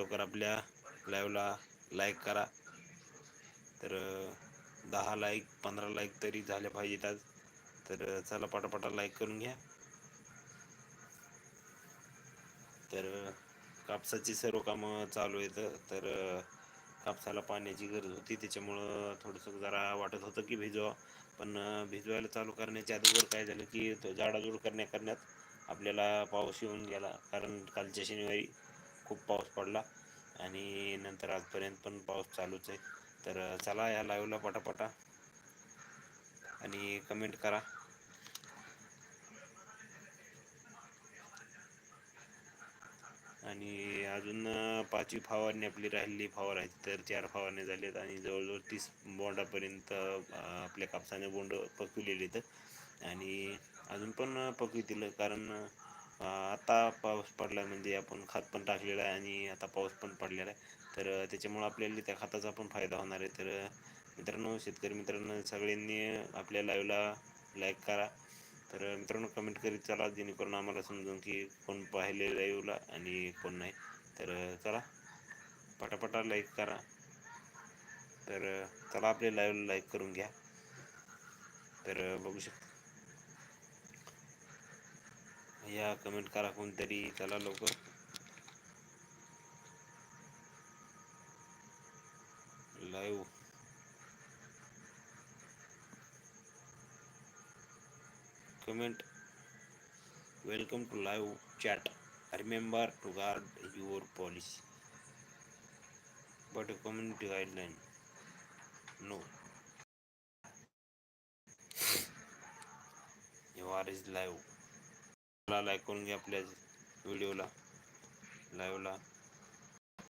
लवकर आपल्या लाईव्हला लाईक करा. तर दहा लाईक पंधरा लाईक तरी झाले पाहिजेत आज. तर चला पटापटा लाईक करून घ्या. तर कापसाची सर्व कामं चालू आहेत. तर कापसाला पाण्याची गरज होती. त्याच्यामुळं थोडंसं जरा वाटत होतं की भिजवा. पण भिजवायला चालू करण्याच्या अगोदर काय झालं की तो जाडाजूड करण्या करण्यात आपल्याला पाऊस येऊन गेला. कारण कालच्या शनिवारी खूप पाऊस पडला आणि नंतर आजपर्यंत पण पाऊस चालूच आहे. तर चला या लाईव्हला पटापटा आणि कमेंट करा. आणि अजून पाचवी फवारणी आपली राहिलेली फवारायची तर चार फवारणी झालेत आणि जवळजवळ तीस बोंडापर्यंत आपल्या कापसाने बोंड पकविलेले आहेत. आणि अजून पण पकवितील कारण आता पाऊस पडला म्हणजे आपण खत पण टाकलेलं आहे आणि आता पाऊस पण पडलेला आहे. तर त्याच्यामुळं आपल्याला त्या खताचा पण फायदा होणार आहे. तर मित्रांनो शेतकरी मित्रांनो सगळ्यांनी आपल्या लाईव्हला लाईक करा. तर मित्रांनो कमेंट करीत चला जेणेकरून आम्हाला समजून की कोण पाहिले लाईव्हला आणि कोण नाही. तर चला पटापटा लाईक करा. तर चला आपल्या लाईव्हला लाईक करून घ्या. तर बघू शकता. या कमेंट करा कोणतरी चला लोक live comment welcome to live chat remember to guard your policy but community guideline no your is live like करून घ्या आपल्या व्हिडिओला लाईव्हला